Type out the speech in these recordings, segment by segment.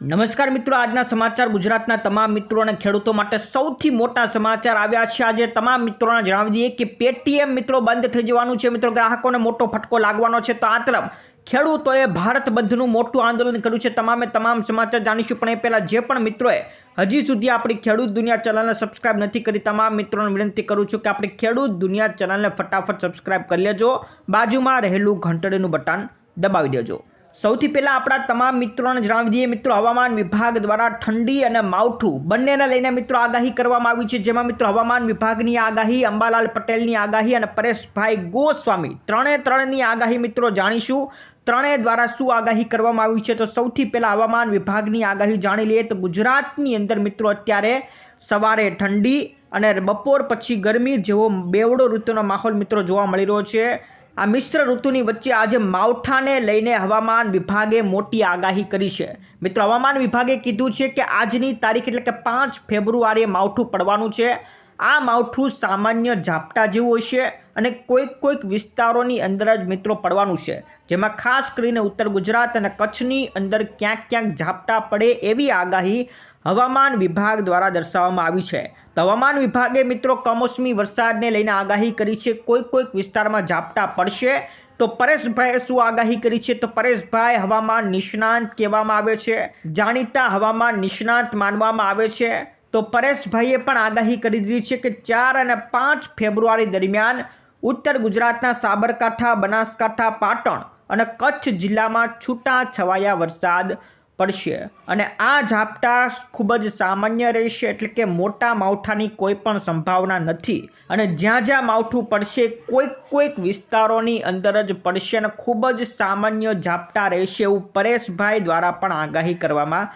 નમસ્કાર મિત્રો, આજના સમાચાર ગુજરાતના તમામ મિત્રો અને ખેડૂતો માટે સૌથી મોટા સમાચાર આવ્યા છે. આજે તમામ મિત્રોને જણાવી દઈએ કે પેટીએમ મિત્રો બંધ થઈ જવાનું છે. મિત્રો, ગ્રાહકોને મોટો ફટકો લાગવાનો છે. તો આ તરફ ખેડૂતોએ ભારત બંધનું મોટું આંદોલન કર્યું છે. તમામે તમામ સમાચાર જાણીશું. પણ એ પહેલાં જે પણ મિત્રોએ હજી સુધી આપણી ખેડૂત દુનિયા ચેનલને સબસ્ક્રાઇબ નથી કરી, તમામ મિત્રોને વિનંતી કરું છું કે આપણી ખેડૂત દુનિયા ચેનલને ફટાફટ સબસ્ક્રાઇબ કરી લેજો. બાજુમાં રહેલું ઘંટડીનું બટન દબાવી દેજો. સૌથી પહેલાં આપણા તમામ મિત્રોને જણાવી દઈએ. મિત્રો, હવામાન વિભાગ દ્વારા ઠંડી અને માવઠું બંનેને લઈને મિત્રો આગાહી કરવામાં આવી છે. જેમાં મિત્રો, હવામાન વિભાગની આગાહી, અંબાલાલ પટેલની આગાહી અને પરેશભાઈ ગોસ્વામી ત્રણે ત્રણની આગાહી મિત્રો જાણીશું. ત્રણેય દ્વારા શું આગાહી કરવામાં આવી છે? તો સૌથી પહેલાં હવામાન વિભાગની આગાહી જાણી લઈએ. તો ગુજરાતની અંદર મિત્રો અત્યારે સવારે ઠંડી અને બપોર પછી ગરમી જેવો બેવડો ઋતુનો માહોલ મિત્રો જોવા મળી રહ્યો છે. આ મિશ્ર ઋતુની વચ્ચે આજે માવઠાને લઈને હવામાન વિભાગે મોટી આગાહી કરી છે. મિત્રો, હવામાન વિભાગે કીધું છે કે આજની તારીખ એટલે કે પાંચ ફેબ્રુઆરીએ માવઠું પડવાનું છે. આ માવઠું સામાન્ય ઝાપટા જેવું હશે અને કોઈક કોઈક વિસ્તારોની અંદર જ મિત્રો પડવાનું છે. જેમાં ખાસ કરીને ઉત્તર ગુજરાત અને કચ્છની અંદર ક્યાંક ક્યાંક ઝાપટા પડે એવી આગાહી હવામાન વિભાગ દ્વારા દર્શાવવામાં આવી છે. હવામાન વિભાગે મિત્રો કમોસમી વરસાદને લઈને આગાહી કરી છે. કોઈક કોઈક વિસ્તારમાં ઝાપટા પડશે. તો પરેશભાઈએ શું આગાહી કરી છે? તો પરેશભાઈ, હવામાન નિષ્ણાંત કહેવામાં આવે છે. જાણીતા હવામાન નિષ્ણાંત માનવામાં આવે છે. તો પરેશભાઈએ પણ આગાહી કરી દીધી છે કે ચાર અને પાંચ ફેબ્રુઆરી દરમિયાન ઉત્તર ગુજરાતના સાબરકાંઠા, બનાસકાંઠા, પાટણ અને કચ્છ જિલ્લામાં છૂટા છવાયા વરસાદ પડશે. અને આ ઝાપટા ખૂબ જ સામાન્ય રહેશે, એટલે કે મોટા માવઠાની કોઈ પણ સંભાવના નથી. અને જ્યાં જ્યાં માવઠું પડશે, કોઈક કોઈક વિસ્તારોની અંદર જ પડશે અને ખૂબ જ સામાન્ય ઝાપટા રહેશે એવું પરેશભાઈ દ્વારા પણ આગાહી કરવામાં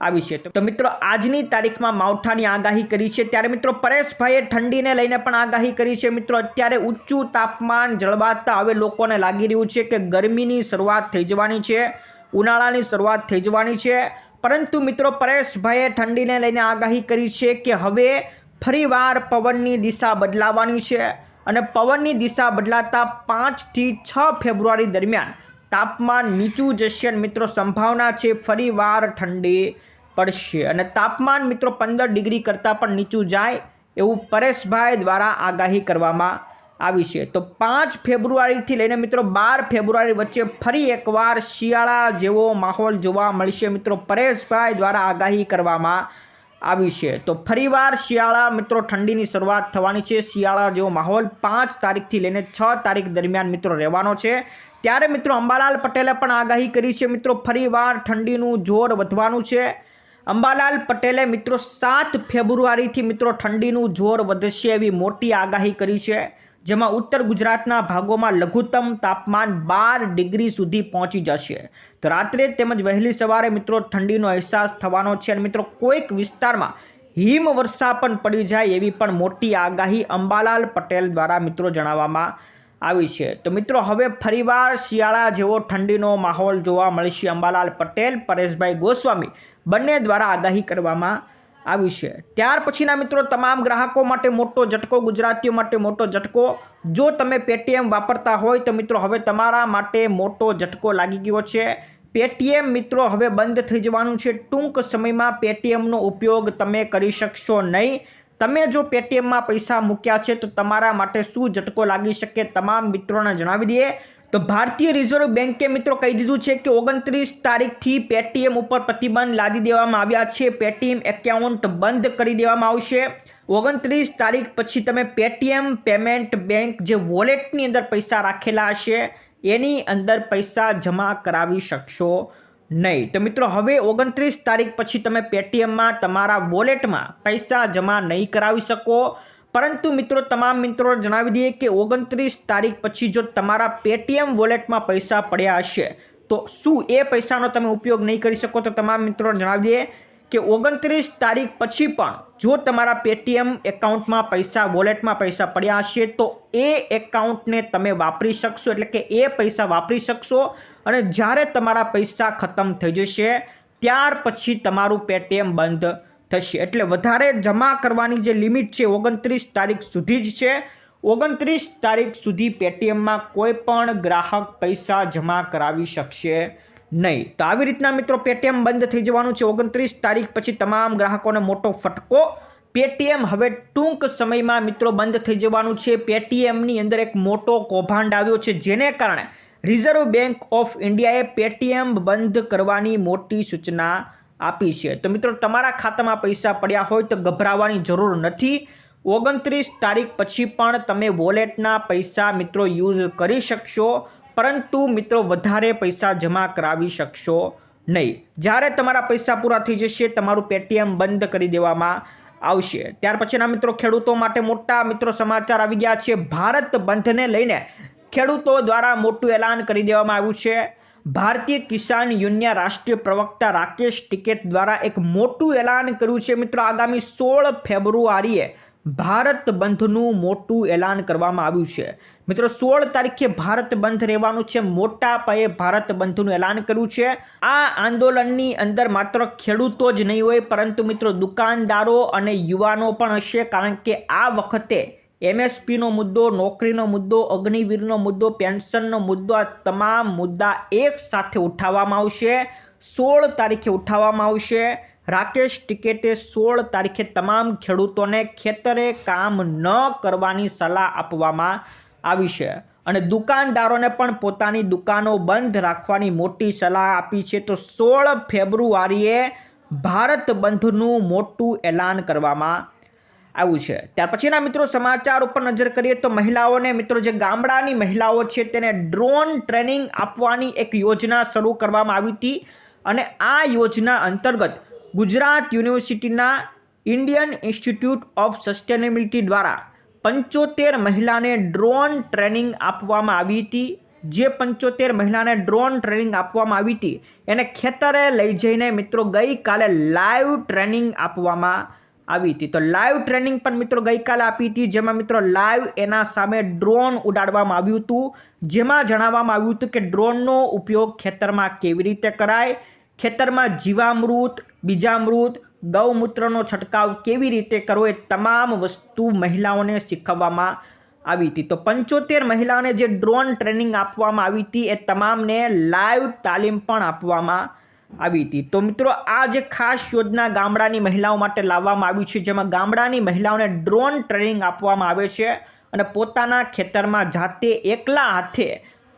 આવી છે. તો મિત્રો, આજની તારીખમાં માવઠાની આગાહી કરી છે. ત્યારે મિત્રો, પરેશભાઈએ ઠંડીને લઈને પણ આગાહી કરી છે. મિત્રો, અત્યારે ઊંચું તાપમાન જળવાતા હવે લોકોને લાગી રહ્યું છે કે ગરમીની શરૂઆત થઈ જવાની છે. ઉનાળાની શરૂઆત થઈ જવાની છે. પરંતુ મિત્રો, પરેશભાઈએ ઠંડીને લઈને આગાહી કરી છે કે હવે ફરીવાર પવનની દિશા બદલાવાની છે અને પવનની દિશા બદલાતા પાંચથી છ ફેબ્રુઆરી દરમિયાન તાપમાન નીચું જશે મિત્રો, સંભાવના છે ફરીવાર ઠંડી પડશે. અને તાપમાન મિત્રો, પંદર ડિગ્રી કરતાં પણ નીચું જાય એવું પરેશભાઈ દ્વારા આગાહી કરવામાં આવી છે. તો પાંચ ફેબ્રુઆરીથી લઈને મિત્રો બાર ફેબ્રુઆરી વચ્ચે ફરી એકવાર શિયાળા જેવો માહોલ જોવા મળશે. મિત્રો પરેશભાઈ દ્વારા આગાહી કરવામાં આવી છે. તો ફરીવાર શિયાળા મિત્રો ઠંડીની શરૂઆત થવાની છે. શિયાળા જેવો માહોલ પાંચ તારીખથી લઈને છ તારીખ દરમિયાન મિત્રો રહેવાનો છે. ત્યારે મિત્રો અંબાલાલ પટેલે પણ આગાહી કરી છે. મિત્રો ફરીવાર ઠંડીનું જોર વધવાનું છે. અંબાલાલ પટેલે મિત્રો સાત ફેબ્રુઆરીથી મિત્રો ઠંડીનું જોર વધશે એવી મોટી આગાહી કરી છે. જેમાં ઉત્તર ગુજરાતના ભાગોમાં લઘુત્તમ તાપમાન બાર ડિગ્રી સુધી પહોંચી જશે. તો રાત્રે તેમજ વહેલી સવારે મિત્રો ઠંડીનો અહેસાસ થવાનો છે અને મિત્રો કોઈક વિસ્તારમાં હિમવર્ષા પણ પડી જાય એવી પણ મોટી આગાહી અંબાલાલ પટેલ દ્વારા મિત્રો જણાવવામાં આવી છે. તો મિત્રો હવે ફરીવાર શિયાળા જેવો ઠંડીનો માહોલ જોવા મળશે અંબાલાલ પટેલ, પરેશભાઈ ગોસ્વામી બંને દ્વારા આગાહી કરવામાં આવી છે. ત્યાર પછીના મિત્રો, તમામ ગ્રાહકો માટે મોટો ઝટકો, ગુજરાતીઓ માટે મોટો ઝટકો. જો તમે પેટીએમ વાપરતા હોય તો મિત્રો, હવે તમારા માટે મોટો ઝટકો લાગી ગયો છે. પેટીએમ મિત્રો, હવે બંધ થઈ જવાનું છે. ટૂંક સમયમાં પેટીએમનો ઉપયોગ તમે કરી શકશો નહીં. તમે જો પેટીએમમાં પૈસા મૂક્યા છે, તો તમારા માટે શું ઝટકો લાગી શકે, તમામ મિત્રોને જણાવી દઈએ. તો ભારતીય રિઝર્વ બેન્કે મિત્રો કહી દીધું છે કે ઓગણત્રીસ તારીખથી પેટીએમ ઉપર પ્રતિબંધ લાદી દેવામાં આવ્યા છે. પેટીએમ એકાઉન્ટ બંધ કરી દેવામાં આવશે. ઓગણત્રીસ તારીખ પછી તમે પેટીએમ પેમેન્ટ બેંક જે વોલેટની અંદર પૈસા રાખેલા હશે, એની અંદર પૈસા જમા કરાવી શકશો નહીં. તો મિત્રો, હવે ઓગણત્રીસ તારીખ પછી તમે પેટીએમમાં તમારા વોલેટમાં પૈસા જમા નહીં કરાવી શકો. પરંતુ મિત્રો, તમામ મિત્રો જણાવી દઈએ કે ઓગણત્રીસ તારીખ પછી જો તમારા પેટીએમ વોલેટમાં પૈસા પડ્યા હશે, તો શું એ પૈસાનો તમે ઉપયોગ નહીં કરી શકો? તો તમામ મિત્રો જણાવી દઈએ કે ઓગણત્રીસ તારીખ પછી પણ જો તમારા પેટીએમ એકાઉન્ટમાં પૈસા, વોલેટમાં પૈસા પડ્યા હશે, તો એ એકાઉન્ટને તમે વાપરી શકશો, એટલે કે એ પૈસા વાપરી શકશો અને જ્યારે તમારા પૈસા ખતમ થઈ જશે, ત્યાર પછી તમારું પેટીએમ બંધ થશે. એટલે વધારે જમા કરવાની જે લિમિટ છે ઓગણત્રીસ તારીખ સુધી જ છે. ઓગણત્રીસ તારીખ સુધી પેટીએમમાં કોઈ પણ ગ્રાહક પૈસા જમા કરાવી શકશે નહીં. તો આવી રીતના મિત્રો પેટીએમ બંધ થઈ જવાનું છે. ઓગણત્રીસ તારીખ પછી તમામ ગ્રાહકોને મોટો ફટકો. પેટીએમ હવે ટૂંક સમયમાં મિત્રો બંધ થઈ જવાનું છે. પેટીએમની અંદર એક મોટો કૌભાંડ આવ્યો છે. જેને કારણે રિઝર્વ બેંક ઓફ ઇન્ડિયાએ પેટીએમ બંધ કરવાની મોટી સૂચના આપી છે. તો મિત્રો, તમારા ખાતામાં પૈસા પડ્યા હોય તો ગભરાવાની જરૂર નથી. ઓગણત્રીસ તારીખ પછી પણ તમે વોલેટના પૈસા મિત્રો યુઝ કરી શકશો, પરંતુ મિત્રો વધારે પૈસા જમા કરાવી શકશો નહીં. જ્યારે તમારા પૈસા પૂરા થઈ જશે, તમારું પેટીએમ બંધ કરી દેવામાં આવશે. ત્યાર પછીના મિત્રો, ખેડૂતો માટે મોટા મિત્રો સમાચાર આવી ગયા છે. ભારત બંધને લઈને ખેડૂતો દ્વારા મોટું એલાન કરી દેવામાં આવ્યું છે. ભારતીય કિસાન યુનિયન રાષ્ટ્રીય પ્રવક્તા રાકેશ ટિકેત દ્વારા એક મોટું એલાન કર્યું છે. મિત્રો, આગામી સોળ ફેબ્રુઆરીએ ભારત બંધનું મોટું એલાન કરવામાં આવ્યું છે. મિત્રો, સોળ તારીખે ભારત બંધ રહેવાનું છે. મોટા પાયે ભારત બંધનું એલાન કર્યું છે. આ આંદોલનની અંદર માત્ર ખેડૂતો જ નહીં હોય, પરંતુ મિત્રો, દુકાનદારો અને યુવાનો પણ હશે, કારણ કે આ વખતે એમએસપીનો મુદ્દો, નોકરીનો મુદ્દો, અગ્નિવીરનો મુદ્દો, પેન્શનનો મુદ્દો, આ તમામ મુદ્દા એક સાથે ઉઠાવવામાં આવશે. સોળ તારીખે ઉઠાવવામાં આવશે. રાકેશ ટિકેટે સોળ તારીખે તમામ ખેડૂતોને ખેતરે કામ ન કરવાની સલાહ આપવામાં આવી છે. અને દુકાનદારોને પણ પોતાની દુકાનો બંધ રાખવાની મોટી સલાહ આપી છે. તો સોળ ફેબ્રુઆરીએ ભારત બંધનું મોટું એલાન કરવામાં આવ્યું છે. ત્યાર પછીના મિત્રો સમાચાર ઉપર નજર કરીએ તો મહિલાઓને મિત્રો જે ગામડાની મહિલાઓ છે તેને ડ્રોન ટ્રેનિંગ આપવાની એક યોજના શરૂ કરવામાં આવી હતી અને આ યોજના અંતર્ગત ગુજરાત યુનિવર્સિટીના ઇન્ડિયન ઇન્સ્ટિટ્યૂટ ઓફ સસ્ટેનેબિલિટી દ્વારા પંચોતેર મહિલાને ડ્રોન ટ્રેનિંગ આપવામાં આવી હતી. જે પંચોતેર મહિલાને ડ્રોન ટ્રેનિંગ આપવામાં આવી હતી. એને ખેતરે લઈ જઈને મિત્રો ગઈકાલે લાઈવ ટ્રેનિંગ આપવામાં આવી હતી. તો લાઈવ ટ્રેનિંગ પણ મિત્રો ગઈકાલે આપી હતી. જેમાં મિત્રો લાઈવ એના સામે ડ્રોન ઉડાડવામાં આવ્યું હતું. જેમાં જણાવવામાં આવ્યું હતું કે ડ્રોનનો ઉપયોગ ખેતરમાં કેવી રીતે કરાય? ખેતરમાં જીવામૃત, બીજામૃત, ગૌમૂત્રનો છંટકાવ કેવી રીતે કરવો એ તમામ વસ્તુ મહિલાઓને શીખવવામાં આવી હતી. તો પંચોતેર મહિલાઓને જે ડ્રોન ટ્રેનિંગ આપવામાં આવી હતી એ તમામને લાઈવ તાલીમ પણ આપવામાં આવી હતી. તો મિત્રો, આ જે ખાસ યોજના ગામડાની મહિલાઓ માટે લાવવામાં આવી છે, જેમાં ગામડાની મહિલાઓને ડ્રોન ટ્રેનિંગ આપવામાં આવે છે અને પોતાના ખેતરમાં જાતે એકલા હાથે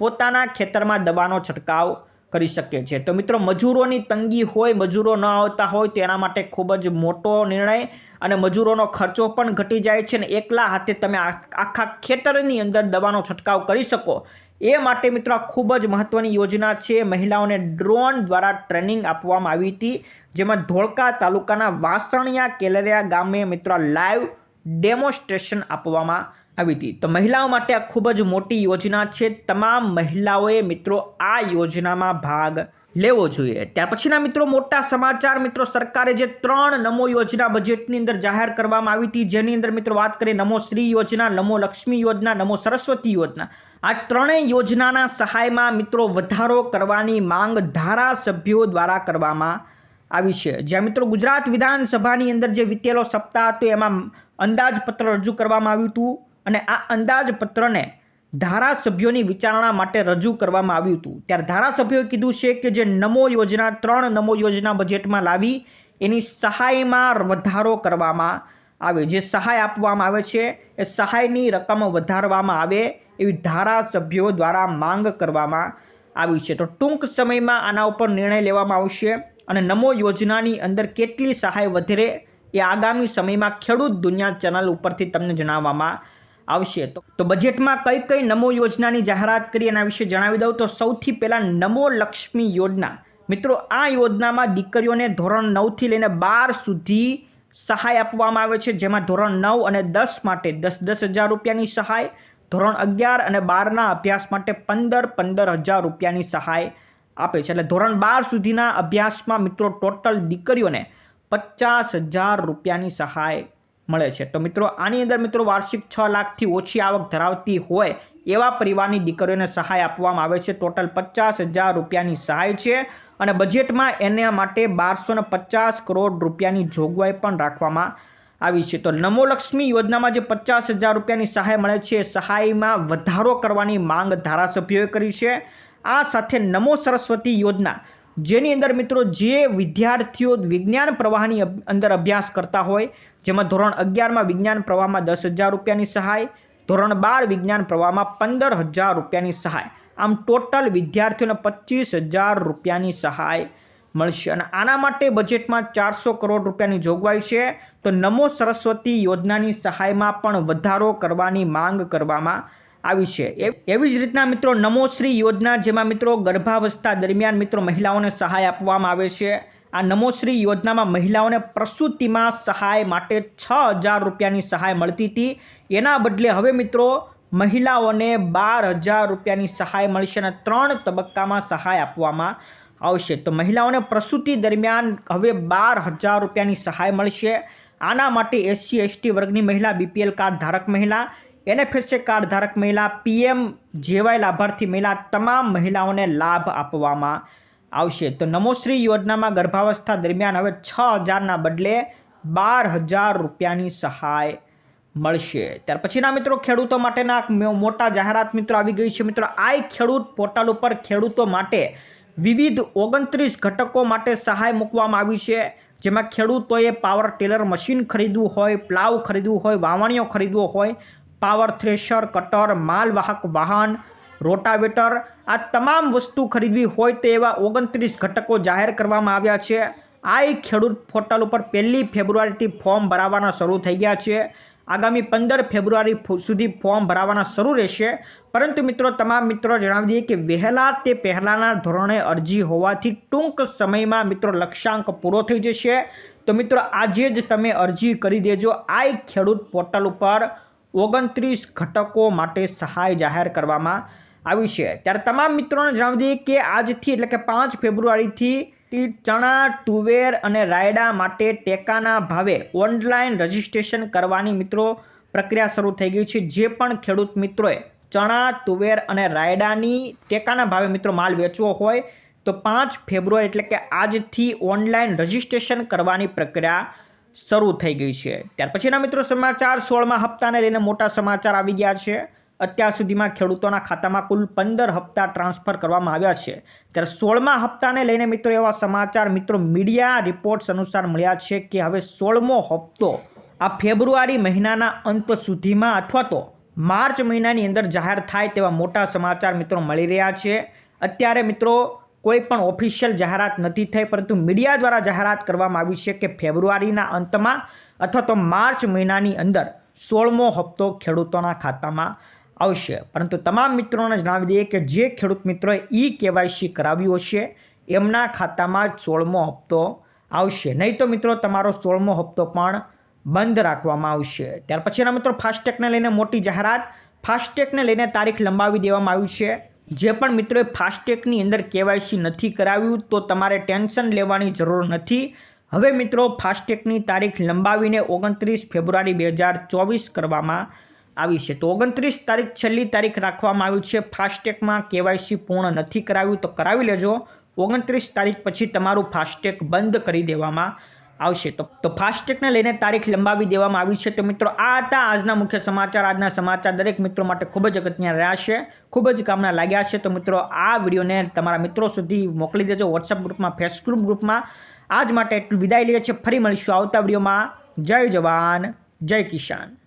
પોતાના ખેતરમાં દવાનો છંટકાવ કરી શકે છે. તો મિત્રો, મજૂરોની તંગી હોય, મજૂરો ન આવતા હોય, તો એના માટે ખૂબ જ મોટો નિર્ણય અને મજૂરોનો ખર્ચો પણ ઘટી જાય છે અને એકલા હાથે તમે આખા ખેતરની અંદર દવાનો છંટકાવ કરી શકો એ માટે મિત્રો આ ખૂબ જ મહત્ત્વની યોજના છે. મહિલાઓને ડ્રોન દ્વારા ટ્રેનિંગ આપવામાં આવી હતી, જેમાં ધોળકા તાલુકાના વાસણિયા કેલરિયા ગામે મિત્રો લાઈવ ડેમોન્સ્ટ્રેશન આપવામાં આવી હતી. તો મહિલાઓ માટે આ ખૂબ જ મોટી યોજના છે. તમામ મહિલાઓએ મિત્રો આ યોજનામાં ભાગ લેવો જોઈએ. ત્યાર પછીના મિત્રો મોટા સમાચાર, મિત્રો સરકારે જે ત્રણ નમો યોજના બજેટની અંદર જાહેર કરવામાં આવી હતી, જેની અંદર મિત્રો વાત કરીએ નમો શ્રી યોજના, નમો લક્ષ્મી યોજના, નમો સરસ્વતી યોજના. આ ત્રણેય યોજનાના સહાયમાં મિત્રો વધારો કરવાની માંગ ધારાસભ્યો દ્વારા કરવામાં આવી છે. જ્યાં મિત્રો ગુજરાત વિધાનસભાની અંદર જે વિતેલો સપ્તાહ હતો, એમાં અંદાજપત્ર રજૂ કરવામાં આવ્યું હતું અને આ અંદાજપત્રને ધારાસભ્યોની વિચારણા માટે રજૂ કરવામાં આવ્યું હતું. ત્યારે ધારાસભ્યોએ કીધું છે કે જે નમો યોજના, ત્રણ નમો યોજના બજેટમાં લાવી, એની સહાયમાં વધારો કરવામાં આવે. જે સહાય આપવામાં આવે છે, એ સહાયની રકમ વધારવામાં આવે એવી ધારાસભ્યો દ્વારા માંગ કરવામાં આવી છે. તો ટૂંક સમયમાં આના ઉપર નિર્ણય લેવામાં આવશે અને નમો યોજનાની અંદર કેટલી સહાય વધારે એ આગામી સમયમાં ખેડૂત દુનિયા ચેનલ ઉપરથી તમને જણાવવામાં આવશે. તો તો બજેટમાં કઈ કઈ નમો યોજનાની જાહેરાત કરી એના વિશે જણાવી દઉં. તો સૌથી પહેલાં નમો લક્ષ્મી યોજના. મિત્રો, આ યોજનામાં દીકરીઓને ધોરણ નવથી લઈને બાર સુધી સહાય આપવામાં આવે છે. જેમાં ધોરણ નવ અને દસ માટે દસ દસ હજાર રૂપિયાની સહાય ધોરણ અગિયાર અને બારના અભ્યાસ માટે પંદર પંદર હજાર રૂપિયાની સહાય આપે છે. એટલે ધોરણ બાર સુધીના અભ્યાસમાં મિત્રો ટોટલ દીકરીઓને પચાસ હજાર રૂપિયાની સહાય મળે છે. તો મિત્રો, આની અંદર મિત્રો વાર્ષિક છ લાખથી ઓછી આવક ધરાવતી હોય એવા પરિવારની દીકરીઓને સહાય આપવામાં આવે છે. ટોટલ પચાસ હજાર રૂપિયાની સહાય છે અને બજેટમાં એના માટે બારસો પચાસ કરોડ રૂપિયાની જોગવાઈ પણ રાખવામાં આવી છે. તો નમો લક્ષ્મી યોજનામાં જે પચાસ હજાર રૂપિયાની સહાય મળે છે સહાયમાં વધારો કરવાની માંગ ધારાસભ્યોએ કરી છે. આ સાથે નમો સરસ્વતી યોજના, જેની અંદર મિત્રો જે વિદ્યાર્થીઓ વિજ્ઞાન પ્રવાહની અંદર અભ્યાસ કરતા હોય, જેમાં ધોરણ અગિયારમાં વિજ્ઞાન પ્રવાહમાં દસ હજાર રૂપિયાની સહાય, ધોરણ બાર વિજ્ઞાન પ્રવાહમાં પંદર હજાર રૂપિયાની સહાય. આમ ટોટલ વિદ્યાર્થીઓને પચીસ હજાર રૂપિયાની સહાય મળશે. અને આના માટે બજેટમાં ચારસો કરોડ રૂપિયાની જોગવાઈ છે. તો નમો સરસ્વતી યોજનાની સહાયમાં પણ વધારો કરવાની માંગ કરવામાં આવી છે. એવી જ રીતના મિત્રો નમોશ્રી યોજના, જેમાં મિત્રો ગર્ભાવસ્થા દરમિયાન મિત્રો મહિલાઓને સહાય આપવામાં આવે છે. આ નમોશ્રી યોજનામાં મહિલાઓને પ્રસૂતિમાં સહાય માટે છ હજાર રૂપિયાની સહાય મળતી હતી. એના બદલે હવે મિત્રો મહિલાઓને બાર હજાર રૂપિયાની સહાય મળશે અને ત્રણ તબક્કામાં સહાય આપવામાં આવશે. તો મહિલાઓને પ્રસૂતિ દરમિયાન હવે બાર હજાર રૂપિયાની સહાય મળશે. આના માટે એસસી, એસટી વર્ગની મહિલા, બીપીએલ કાર્ડ ધારક મહિલા, એનએફએસએ કાર્ડ ધારક મહિલા, પીએમ, જેવાય લાભાર્થી મહિલા તમામ મહિલાઓને લાભ આપવામાં આવશે. તો નમોશ્રી યોજનામાં ગર્ભાવસ્થા દરમિયાન હવે છ હજારના બદલે બાર હજાર રૂપિયાની સહાય મળશે. ત્યાર પછીના મિત્રો, ખેડૂતો માટેના મોટા જાહેરાત મિત્રો આવી ગઈ છે. મિત્રો, આ ખેડૂત પોર્ટલ ઉપર ખેડૂતો માટે વિવિધ ઓગણત્રીસ ઘટકો માટે સહાય મૂકવામાં આવી છે. જેમાં ખેડૂતોએ પાવર ટેલર મશીન ખરીદવું હોય પ્લાવ ખરીદવું હોય, વાવણીઓ ખરીદવો હોય પાવર થ્રેશર કટર માલવાહક વાહન રોટાવેટર આ તમામ વસ્તુ ખરીદવી હોય તો એવા ઓગણત્રીસ ઘટકો જાહેર કરવામાં આવ્યા છે. આ ખેડૂત પોર્ટલ ઉપર પહેલી ફેબ્રુઆરીથી ફોર્મ ભરાવાના શરૂ થઈ ગયા છે. આગામી પંદર ફેબ્રુઆરી સુધી ફોર્મ ભરાવાના શરૂ રહેશે. પરંતુ મિત્રો, તમામ મિત્રો જણાવી દઈએ કે વહેલા તે પહેલાંના ધોરણે અરજી હોવાથી ટૂંક સમયમાં મિત્રો લક્ષ્યાંક પૂરો થઈ જશે. તો મિત્રો, આજે જ તમે અરજી કરી દેજો આઈ ખેડૂત પોર્ટલ ઉપર ઓગણત્રીસ ઘટકો માટે સહાય જાહેર કરવામાં આવી છે. ત્યારે તમામ મિત્રોને જણાવી દઈએ કે આજથી એટલે કે પાંચ ફેબ્રુઆરીથી ચણા, તુવેર અને રાયડા માટે ટેકાના ભાવે ઓનલાઈન રજીસ્ટ્રેશન કરવાની મિત્રો પ્રક્રિયા શરૂ થઈ ગઈ છે. જે પણ ખેડૂત મિત્રોએ ચણા, તુવેર અને રાયડાની ટેકાના ભાવે મિત્રો માલ વેચવો હોય તો પાંચ ફેબ્રુઆરી એટલે કે આજથી ઓનલાઈન રજીસ્ટ્રેશન કરવાની પ્રક્રિયા શરૂ થઈ ગઈ છે. ત્યાર પછીના મિત્રો સમાચાર સોળમા હપ્તાને લઈને મોટા સમાચાર આવી ગયા છે. અત્યાર સુધીમાં ખેડૂતોના ખાતામાં કુલ પંદર હપ્તા ટ્રાન્સફર કરવામાં આવ્યા છે. ત્યારે સોળમા હપ્તાને લઈને મિત્રો એવા સમાચાર મિત્રો મીડિયા રિપોર્ટ્સ અનુસાર મળ્યા છે કે હવે સોળમો હપ્તો આ ફેબ્રુઆરી મહિનાના અંત સુધીમાં અથવા તો માર્ચ મહિનાની અંદર જાહેર થાય તેવા મોટા સમાચાર મિત્રો મળી રહ્યા છે. અત્યારે મિત્રો કોઈ પણ ઓફિશિયલ જાહેરાત નથી થઈ, પરંતુ મીડિયા દ્વારા જાહેરાત કરવામાં આવી છે કે ફેબ્રુઆરીના અંતમાં અથવા તો માર્ચ મહિનાની અંદર સોળમો હપ્તો ખેડૂતોના ખાતામાં આવશે. પરંતુ તમામ મિત્રોને જણાવી દઈએ કે જે ખેડૂત મિત્રોએ ઈ કેવાયસી કરાવ્યું હશે એમના ખાતામાં સોળમો હપ્તો આવશે. નહીં તો મિત્રો તમારો સોળમો હપ્તો પણ બંધ રાખવામાં આવશે. ત્યાર પછીના મિત્રો ફાસ્ટેગને લઈને મોટી જાહેરાત. ફાસ્ટેગને લઈને તારીખ લંબાવી દેવામાં આવી છે. જે પણ મિત્રોએ ફાસ્ટેગની અંદર કેવાયસી નથી કરાવ્યું તો તમારે ટેન્શન લેવાની જરૂર નથી. હવે મિત્રો ફાસ્ટેગની તારીખ લંબાવીને ઓગણત્રીસ ફેબ્રુઆરી બે હજાર ચોવીસ કરવામાં આવી છે. તો ઓગણત્રીસ તારીખ છેલ્લી તારીખ રાખવામાં આવી છે. ફાસ્ટેગમાં કેવાયસી પૂર્ણ નથી કરાવ્યું તો કરાવી લેજો. ઓગણત્રીસ તારીખ પછી તમારું ફાસ્ટેગ બંધ કરી દેવામાં આવશે. તો તો ફાસ્ટેગને લઈને તારીખ લંબાવી દેવામાં આવી છે. તો મિત્રો, આ હતા આજના મુખ્ય સમાચાર. આજના સમાચાર દરેક મિત્રો માટે ખૂબ જ અગત્યના રહ્યા છે. ખૂબ જ કામના લાગ્યા છે. તો મિત્રો, આ વિડીયોને તમારા મિત્રો સુધી મોકલી દેજો વોટ્સઅપ ગ્રુપમાં ફેસબુક ગ્રુપમાં. આજ માટે એટલું વિદાય લઈએ છીએ. ફરી મળીશું આવતા વિડીયોમાં. જય જવાન. જય કિસાન.